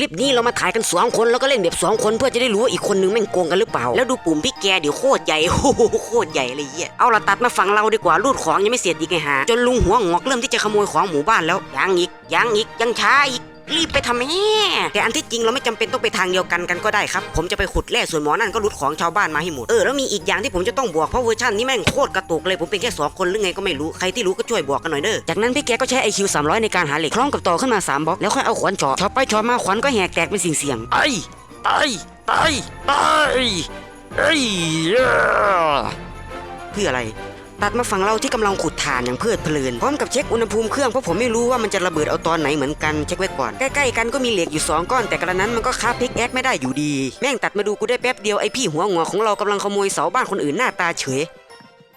ลิปนี้เรามาถ่ายกันสองคนแล้วก็เล่นแบบสองคนเพื่อจะได้รู้ว่าอีกคนนึงแม่งโกงกันหรือเปล่า แล้วดูปุ่มพี่แกเดี๋ยวโคตรใหญ่โอ้โหโคตรใหญ่เลยเหี้ยเอาละตัดมาฝั่งเราดีกว่ารูดของยังไม่เสร็จอีกไงฮะจนลุงหัวงอกเริ่มที่จะขโมยของหมู่บ้านแล้วยังอีกยังอีกยังช้าอีก รีบไปทำแม่แต่อันที่จริงเราไม่จำเป็นต้องไปทางเดียวกันกันก็ได้ครับ ผมจะไปขุดแร่ส่วนหมอนั่นก็รุดของชาวบ้านมาให้หมดเออแล้วมีอีกอย่างที่ผมจะต้องบอกเพราะเวอร์ชันนี้แม่งโคตรกระตุกเลยผมเป็นแค่สองคนหรือไงก็ไม่รู้ใครที่รู้ก็ช่วยบอกกันหน่อยเด้อจากนั้นพี่แกก็ใช้ IQ 300ในการหาเหล็กคล้องกับต่อขึ้นมา3บล็อกแล้วค่อยเอาขวานเฉาะเฉาะไปเฉาะมาขวานก็แหกแตกเป็นสิ่งเสียงๆไอ้ตายตายตายเอ้ยเพื่ออะไร ตัดมาฝั่งเราที่กำลังขุดถ่านอย่างเพลิดเพลินพร้อมกับเช็คอุณหภูมิเครื่องเพราะผมไม่รู้ว่ามันจะระเบิดเอาตอนไหนเหมือนกันเช็คไว้ก่อนใกล้ๆกันก็มีเหล็กอยู่ 2 ก้อนแต่กระนั้นมันก็คาบพิกแอคไม่ได้อยู่ดี แม่งตัดมาดูกูได้แป๊บเดียวไอพี่หัวงอของเรากำลังขโมยเสาบ้านคนอื่นหน้าตาเฉย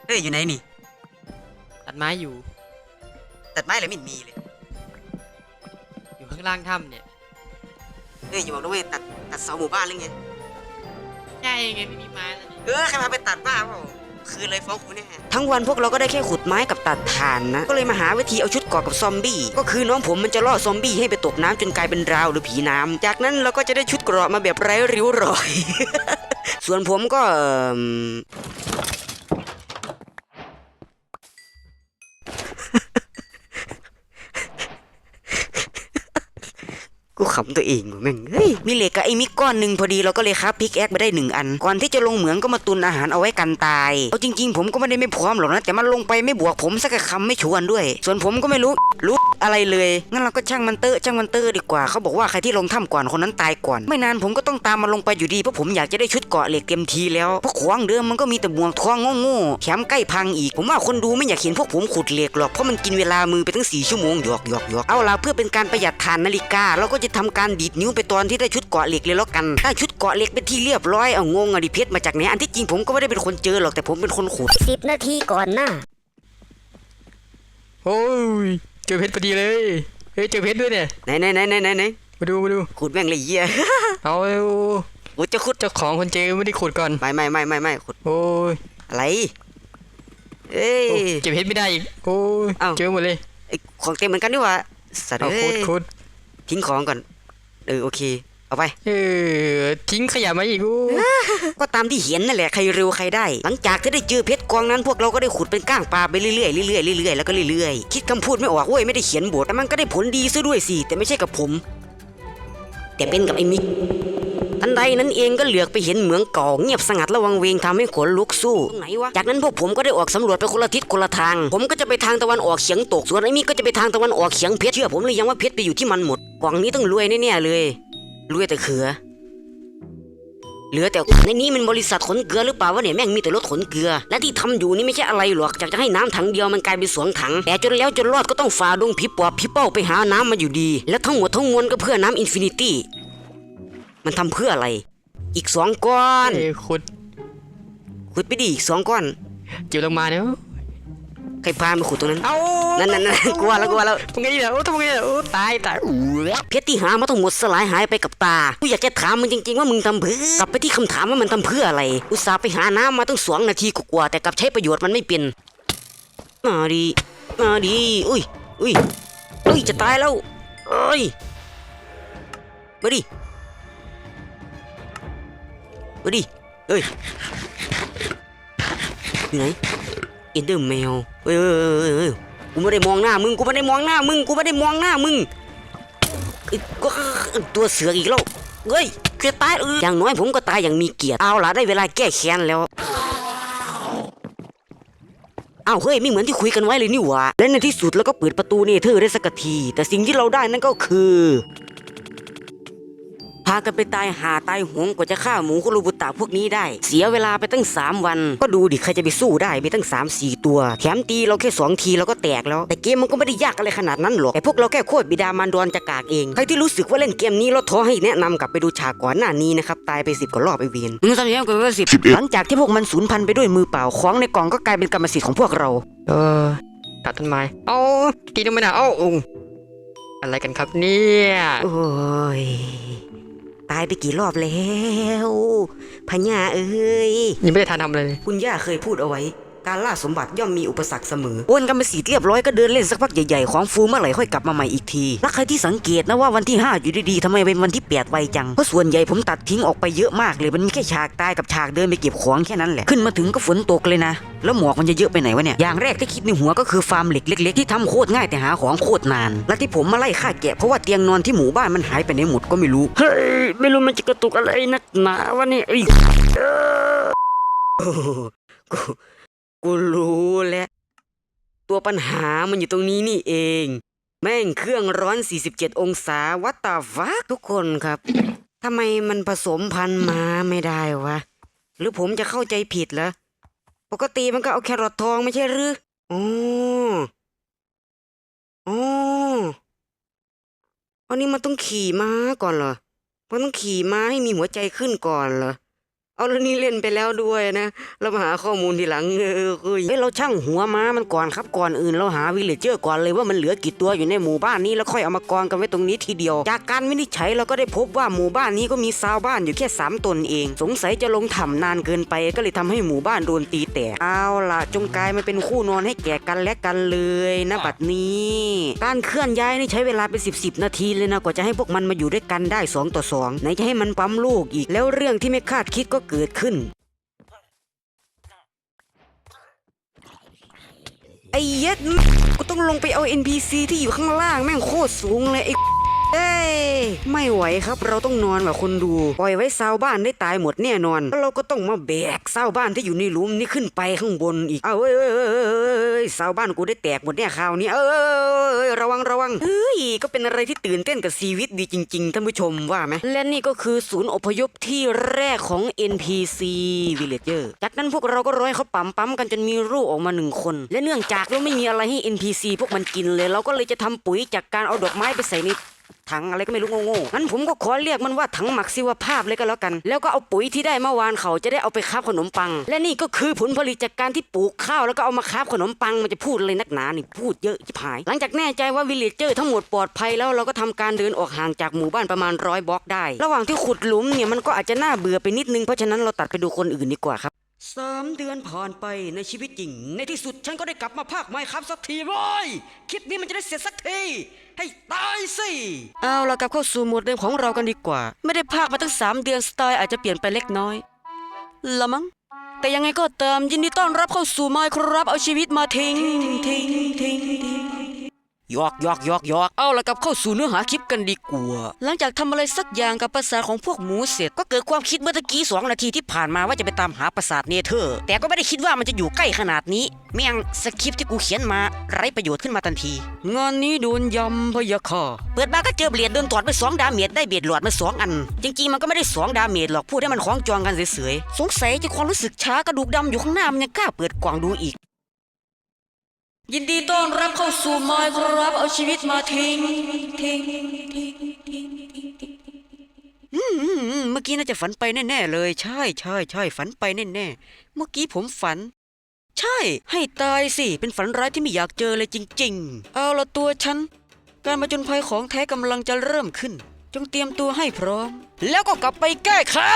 เอ้ยอยู่ไหนนี่ตัดไม้อยู่ตัดไม้อะไรไม่มีเลย อยู่ข้างล่างถ้ำเนี่ยเอ้ยอย่าบอกนะเว้ยตัดตัดเสาหมู่บ้านหรือไงใช่ไงไม่มีไม้แล้วนี่เออใครมาไปตัดบ้าเปล่า คือเลยฟ้องกูแน่ทั้งวันพวกเราก็ได้แค่ขุดไม้กับตัดถ่านนะ ก็เลยมาหาวิธีเอาชุดเกราะกับซอมบี้ ก็คือน้องผมมันจะล่อซอมบี้ให้ไปตกน้ำจนกลายเป็นราวหรือผีน้ำจากนั้นเราก็จะได้ชุดเกราะมาแบบไร้ริ้วรอย ส่วนผมก็เอิ่ม กู ขำตัวเองแม่งเฮ้ยมีเหล็กกับไอ้มิกก้อนหนึ่งพอดีเราก็เลยครับพิกแอคไปได้หนึ่งอัน ก่อนที่จะลงเหมืองก็มาตุนอาหารเอาไว้กันตาย เอาจริง ๆ ผมก็ไม่ได้ไม่พร้อมหรอกนะ แต่มันลงไปไม่บวกผมสักคำไม่ชวนด้วย ส่วนผมก็ไม่รู้รู้อะไรเลย งั้นเราก็ช่างมันเตอะช่างมันเตอะดีกว่า เขาบอกว่าใครที่ลงถ้ำก่อนคนนั้นตายก่อน ไม่นานผมก็ต้องตามมาลงไปอยู่ดี เพราะผมอยากจะได้ชุดเกาะเหล็กเต็มทีแล้ว เพราะของเดิมมันก็มีแต่บ่วงทองโง่ๆแถมใกล้พังอีก ผมว่าคนดูไม่อยากเห็นพวกผมขุดเหล็กหรอก เพราะมันกินเวลามือไปตั้งสี่ชั่วโมงหยอกหยอกหยอกเอาละเพื่อเป็นการประหยัดทานนาฬิกาเราก็จะทำการดีดนิ้วไปตอนที่ได้ชุดเกราะเหล็กเลยแล้วกัน ได้ชุดเกราะเหล็กเป็นที่เรียบร้อยเอางงอะดิเพชรมาจากไหนอันที่จริงผมก็ไม่ได้เป็นคนเจอหรอกแต่ผมเป็นคนขุดสิบนาทีก่อนหน้าโอ้ยเจอเพชรพอดีเลยเฮ้ยเจอเพชรด้วยเนี่ยไหนไหนไหนไหนไหนไหนมาดูมาดูขุดแม่งเลยเหี้ยเอากูจะขุดเจ้าของคนเจอไม่ได้ขุดก่อนไม่ไม่ไม่ไม่ไม่ขุดโอ้ยอะไรเอ้ยโอ้เก็บเพชรไม่ได้อีกโอ้ยเอ้าเจอหมดเลยไอ้ของเต็มเหมือนกันนี่หว่าสัตว์เอาเอ้ขุดยขุดทิ้งของก่อน เออโอเค เอาไป เออทิ้งขยะมาอีกโอ้ก็ตามที่เห็นนั่นแหละใครเร็วใครได้ หลังจากที่ได้เจอเพชรกองนั้นพวกเราก็ได้ขุดเป็นก้างปลาไปเรื่อยๆเรื่อยๆเรื่อยๆแล้วก็เรื่อยๆคิดคำพูดไม่ออกเว้ยไม่ได้เขียนบทแต่มันก็ได้ผลดีซะด้วยสิแต่ไม่ใช่กับผม แต่เป็นกับไอ้มิก ทันใดนั้นเองก็เหลือกไปเห็นเหมืองเก่าเงียบสงัดระวังเวงทำให้ขนลุกสู้ตรงไหนวะจากนั้นพวกผมก็ได้ออกสำรวจไปคนละทิศคนละทาง ผมก็จะไปทางตะวันออกเฉียงตกส่วนไอ้มิกก็จะไปทางตะวันออกเฉียงเพชรเชื่อผมเลยยังว่าเพชรไปอยู่ที่มันหมดกล่องนี้ต้องรวยแน่ๆเลยรวยแต่เขือเหลือแต่ในนี้มันบริษัทขนเกลือหรือเปล่าวะเนี่ยแม่งมีแต่รถขนเกลือ และที่ทำอยู่นี่ไม่ใช่อะไรหรอกอยากจะให้น้ำถังเดียวมันกลายเป็นสองถัง แต่จนแล้วจนรอดก็ต้องฝ่าดงผีปอบผีเป้าไปหาน้ำมาอยู่ดี และทั้งหมดทั้งมวลก็เพื่อน้ำอินฟินิตี้ มันทำเพื่ออะไร อีกสองก้อน เอ้ยขุดขุดไปดิอีกสองก้อนเกี่ยวลงมาเนาะใครพามาขุดตรงนั้น เอานั่นนั่นนั่นกลัวแล้วกลัวแล้ว ทำไงเนี่ยโอ้ทำไงเนี่ยโอ้ตายตายอู้เพชรที่หามาทั้งหมดสลายหายไปกับตา กูอยากจะถามมึงจริงๆว่ามึงทำเพื่อกลับไปที่คำถามว่ามันทำเพื่ออะไร อุตส่าห์ไปหาน้ำมาตั้งสองนาทีกว่าๆแต่กลับใช้ประโยชน์มันไม่เป็น มาดีมาดีอุ้ยอุ้ยอุ้ยจะตายแล้วเอ้ย มาดิ มาดิเอ้ยอยู่ไหนเอ็นเดอร์แมวเอ้ยเอ้ยเอ้ยเอ้ยกูไม่ได้มองหน้ามึงกูไม่ได้มองหน้ามึงกูไม่ได้มองหน้ามึงก็ตัวเสืออีกแล้วเฮ้ยเกือตายเอออย่างน้อยผมก็ตายอย่างมีเกียรติเอาล่ะได้เวลาแก้แค้นแล้วอ้าวเฮ้ยไม่เหมือนที่คุยกันไว้เลยนี่หว่าและในที่สุดเราก็เปิดประตูเนเธอได้สักที แต่สิ่งที่เราได้นั่นก็คือ พากันไปตายหาตายหวงกว่าจะฆ่าหมูคุโรบุตะพวกนี้ได้ เสียเวลาไปตั้ง 3 วัน ก็ดูดิใครจะไปสู้ได้มีตั้ง 3 4 ตัว แถมตีเราแค่ 2 ทีเราก็แตกแล้ว แต่เกมมันก็ไม่ได้ยากอะไรขนาดนั้นหรอกแต่พวกเราแค่โคตรบิดามารดอนจะกากเองใครที่รู้สึกว่าเล่นเกมนี้แล้วท้อให้แนะนำกลับไปดูฉากก่อนหน้านี้นะครับตายไปสิบกว่ารอบไปเวียนมึงทำยังไงกันก็สิบหลังจากที่พวกมันสูญพันธุ์ไปด้วยมือเปล่าของในกล่องก็กลายเป็นกรรมสิทธิ์ของพวกเรา เออตัดต้นไม้เอาตีลงไปนะเอาอุ้งอะไรกันครับเนี่ยโอ้ย ตายไปกี่รอบแล้วพญาเอ้ยยังไม่ได้ทานทำอะไรเลย คุณย่าเคยพูดเอาไว้ การล่าสมบัติย่อมมีอุปสรรคเสมอโอนกรรมสิทธิ์เรียบร้อยก็เดินเล่นสักพักใหญ่ๆของฟูเมื่อไหร่ค่อยกลับมาใหม่อีกทีแล้วใครที่สังเกตนะว่าวันที่ 5 อยู่ดีๆทำไมเป็นวันที่8ไวจังเพราะส่วนใหญ่ผมตัดทิ้งออกไปเยอะมากเลยมันมีแค่ฉากตายกับฉากเดินไปเก็บของแค่นั้นแหละขึ้นมาถึงก็ฝนตกเลยนะ แล้วหมอกมันจะเยอะไปไหนวะเนี่ยอย่างแรกที่คิดในหัวก็คือฟาร์มเหล็กเล็ก ๆ ที่ทำโคตรง่ายแต่หาของโคตรนาน และที่ผมมาไล่ฆ่าแกะเพราะว่าเตียงนอนที่หมู่บ้านมันหายไปไหนหมดก็ไม่รู้เฮ้ยไม่รู้มันจะกระตุกอะไรนักหนาวะเนี่ยไอ้โอ้โห กูรู้แล้ว ตัวปัญหามันอยู่ตรงนี้นี่เอง แม่งเครื่องร้อน 47 องศาวัตตาฟักทุกคนครับทำไมมันผสมพันธุ์มาไม่ได้วะ หรือผมจะเข้าใจผิดเหรอ ปกติมันก็เอาแครอททองไม่ใช่หรืออ๋ออ๋ออันนี้มันต้องขี่ม้าก่อนเหรอมันต้องขี่ม้าให้มีหัวใจขึ้นก่อนเหรอ เอาแล้วนี่เล่นไปแล้วด้วยนะเรามาหาข้อมูลทีหลังเออเฮ้ยเฮ้ยเราช่างหัวม้ามันก่อนครับก่อนอื่นเราหาวิลเลจเจอร์ก่อนเลยว่ามันเหลือกี่ตัวอยู่ในหมู่บ้านนี้แล้วค่อยเอามากองกันไว้ตรงนี้ทีเดียว จากการวินิจฉัยเราก็ได้พบว่าหมู่บ้านนี้ก็มีชาวบ้านอยู่แค่สามตนเอง สงสัยจะลงถ้ำนานเกินไปก็เลยทำให้หมู่บ้านโดนตีแตกเอาล่ะจงกลายมาเป็นคู่นอนให้แก่กันและกันเลยนะบัดนี้ การเคลื่อนย้ายนี่ใช้เวลาเป็นสิบสิบนาทีเลยนะกว่าจะให้พวกมันมาอยู่ด้วยกันได้สองต่อสองไหนจะให้มันปั๊มลูกอีกแล้วเรื่องที่ไม่คาดคิดก็เกิดขึ้น ไอ้เย็ดกูต้องลงไปเอา NPC ที่อยู่ข้างล่างแม่งโคตรสูงเลยไอ้เอ้ยไม่ไหวครับเราต้องนอนแบบคนดู ปล่อยไว้ชาวบ้านได้ตายหมดแน่นอนแล้วเราก็ต้องมาแบกชาวบ้านที่อยู่ในหลุมนี่ขึ้นไปข้างบนอีกเอาเอ้ยเอ้ ยเอ้ยเอ้ยเอ้ยชาวบ้านกูได้แตกหมดแน่คราวนี้เอ้ยเอ้ยเอ้ยระวังระวังเฮ้ยก็เป็นอะไรที่ตื่นเต้นกับชีวิตดีจริง ๆ ท่านผู้ชมว่าไหมและนี่ก็คือศูนย์อพยพที่แรกของ NPC Villager จากนั้นพวกเราก็ร้อยเขาปั๊มปั๊มๆกันจนมีลูกออกมาหนึ่งคน และเนื่องจากเราไม่มีอะไรให้ NPC พวกมันกินเลย เราก็เลยจะทำปุ๋ยจากการเอาดอกไม้ไปใส่ใน ถังอะไรก็ไม่รู้โง่ๆงั้นผมก็ขอเรียกมันว่าถังหมักชีวภาพเลยก็แล้วกัน แล้วก็เอาปุ๋ยที่ได้เมื่อวานเขาจะได้เอาไปคาบขนมปัง และนี่ก็คือผลผลิตจากการที่ปลูกข้าวแล้วก็เอามาคาบขนมปังมันจะพูดอะไรนักหนานี่พูดเยอะจิบหาย หลังจากแน่ใจว่าวิลเลจเจอร์ทั้งหมดปลอดภัยแล้วเราก็ทำการเดินออกห่างจากหมู่บ้านประมาณร้อยบล็อกได้ ระหว่างที่ขุดหลุมเนี่ยมันก็อาจจะน่าเบื่อไปนิดนึงเพราะฉะนั้นเราตัดไปดูคนอื่นดีกว่าครับ สามเดือนผ่านไปในชีวิตจริง ในที่สุดฉันก็ได้กลับมาภาคไม้ครับสักทีว้ยคลิปนี้มันจะได้เสร็จสักที ให้ตายสิเอาละกลับเข้าสู่หมวดเดิมของเรากันดีกว่า ไม่ได้ภาคมาตั้งสามเดือนสไตล์อาจจะเปลี่ยนไปเล็กน้อยละมั้งแต่ยังไงก็เตามยินดีต้อนรับเข้าสู่ไมครับเอาชีวิตมาทิ้งทิ้งทิ้งทิ้ง ยอกยอกยอกยอกเอาละกลับเข้าสู่เนื้อหาคลิปกันดีกว่า หลังจากทำอะไรสักอย่างกับประสาทของพวกหมูเสร็จ ก็เกิดความคิดเมื่อตะกี้สองนาทีที่ผ่านมาว่าจะไปตามหาประสาทเนเธอร์ แต่ก็ไม่ได้คิดว่ามันจะอยู่ใกล้ขนาดนี้แม่งสคริปต์ที่กูเขียนมาไร้ประโยชน์ขึ้นมาทันที งานนี้โดนยำพยาค่ะเปิดมาก็เจอเบลียดโดนตอดไปสองดาเมจได้เบียดหลอดมาสองอัน จริงๆมันก็ไม่ได้สองดาเมจหรอกพูดให้มันคล้องจองกันเฉยๆสงสัยจะความรู้สึกช้ากระดูกดำอยู่ข้างหน้ามันยังกล้าเปิดกล่องดูอีก ยินดีต้อนรับเข้าสู่ไมค์ครับเอาชีวิตมาทิ้งทิ้งทิ้งทิ้งอืมอืมอืมเมื่อกี้น่าจะฝันไปแน่ๆเลย ใช่ใช่ใช่ฝันไปแน่ๆเมื่อกี้ผมฝัน ใช่ ให้ตายสิ เป็นฝันร้ายที่ไม่อยากเจอเลยจริง ๆ เอาละตัวฉัน การมาจนภัยของแท้กำลังจะเริ่มขึ้น จงเตรียมตัวให้พร้อม แล้วก็กลับไปแก้แค้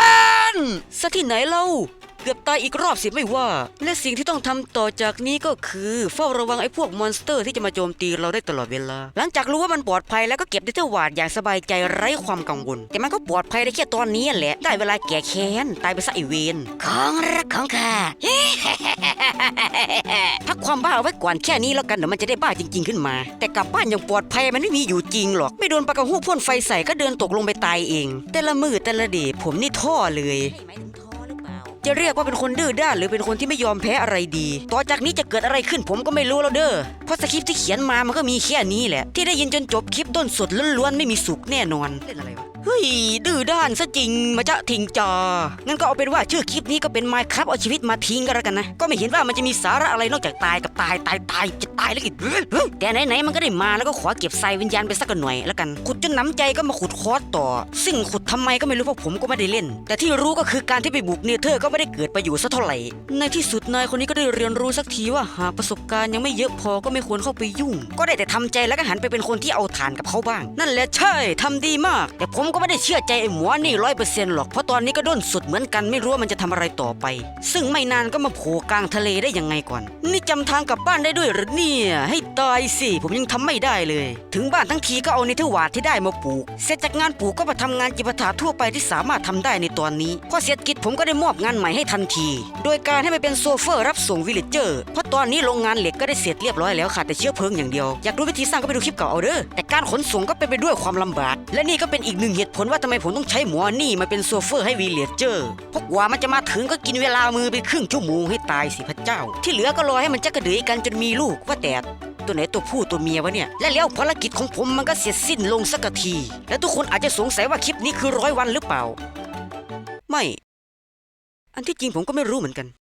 นซะที่ไหนเล่า กือบตายอีกรอบสิไม่ว่า และสิ่งที่ต้องทำต่อจากนี้ก็คือเฝ้าระวังไอ้พวกมอนสเตอร์ที่จะมาโจมตีเราได้ตลอดเวลา หลังจากรู้ว่ามันปลอดภัยแล้วก็เก็บดิเทอร์วาดอย่างสบายใจไร้ความกังวล แต่มันก็ปลอดภัยได้แค่ตอนนี้แหละ ได้เวลาแก่แค้นตายไปซะไอเวนของรักของข้าพักความบ้าเอาไว้ก่อนแค่นี้แล้วกันเดี๋ยวมันจะได้บ้าจริง ๆขึ้นมา แต่กลับบ้านอย่างปลอดภัยมันไม่มีอยู่จริงหรอก ไม่โดนปากกระหูพ่นไฟใส่ก็เดินตกลงไปตายเอง แต่ละมือแต่ละเดชผมนี่ท่อเลย จะเรียกว่าเป็นคนดื้อด้านหรือเป็นคนที่ไม่ยอมแพ้อะไรดี ต่อจากนี้จะเกิดอะไรขึ้นผมก็ไม่รู้แล้วเด้อ เพราะสคริปต์ที่เขียนมามันก็มีแค่นี้แหละ ที่ได้ยินจนจบคลิปต้นสดล้วนๆไม่มีสุกแน่นอนเล่นอะไรวะ เฮ้ยดื้อด้านซะจริงมาจะทิ้งจอ งั้นก็เอาเป็นว่าชื่อคลิปนี้ก็เป็น Minecraft เอาชีวิตมาทิ้งก็แล้วกันนะ ก็ไม่เห็นว่ามันจะมีสาระอะไรนอกจากตายกับตายตายตายจะตายแล้วกิแต่ไหนๆมันก็ได้มาแล้วก็ขอเก็บไซวิญญาณไปสักหน่อยแล้วกัน ขุดจนน้ำใจก็มาขุดคอสต่อ ซึ่งขุดทำไมก็ไม่รู้เพราะผมก็ไม่ได้เล่น แต่ที่รู้ก็คือการที่ไปบุกเนเธอร์ก็ไม่ได้เกิดประโยชน์สักเท่าไหร่ ในที่สุดนายคนนี้ก็ได้เรียนรู้สักทีว่าหากประสบการณ์ยังไม่เยอะพอก็ไม่ควรเข้าไปยุ่ง ก็ได้แต่ทำใจแล้วก็หันไปเป็นคนที่เอาฐานกับเขาบ้าง นั่นแหละใช่ทำดีมาก แต่ผมก็ไม่ได้เชื่อใจไอ้หมอนี่ร้อยเปอร์เซ็นต์หรอกเพราะตอนนี้ก็ด้นสุดเหมือนกันไม่รู้ว่ามันจะทำอะไรต่อไป ซึ่งไม่นานก็มาโผล่กลางทะเลได้ยังไงก่อน นี่จำทางกลับบ้านได้ด้วยหรือเนี่ยให้ตายสิผมยังทำไม่ได้เลย ถึงบ้านทั้งทีก็เอาในทวาดที่ได้มาปลูก เสร็จจากงานปลูกก็มาทำงานจิปาถาทั่วไปที่สามารถทำได้ในตอนนี้พอเสร็จกิจผมก็ได้มอบงานใหม่ให้ทันที โดยการให้ไปเป็นโซเฟอร์รับส่งวิลเลจเจอร์เพราะตอนนี้โรงงานเหล็กก็ได้เสร็จเรียบร้อยแล้วค่ะแต่เชื้อเพลิงอย่างเดียวอยากรู้วิธีสร้างก็ไปดูคลิปเก่าเอาเด้อแต่การขนส่งก็เป็นไปด้วยความลำบากและนี่ก็เป็นอีกหนึ่งเหตุผลว่าทำไมผมต้องใช้หมอนี่มาเป็นโซเฟอร์ให้วิลเลเจอร์เพราะกว่ามันจะมาถึงก็กินเวลามือไปครึ่งชั่วโมงให้ตายสิพระเจ้า ที่เหลือก็รอให้มันจักระเดือยกันจนมีลูกว่าแต่ตัวไหนตัวผู้ตัวเมียวะเนี่ย และแล้วภารกิจของผมมันก็เสร็จสิ้นลงสักที และทุกคนอาจจะสงสัยว่าคลิปนี้คือร้อยวันหรือเปล่า ไม่ อันที่จริงผมก็ไม่รู้เหมือนกัน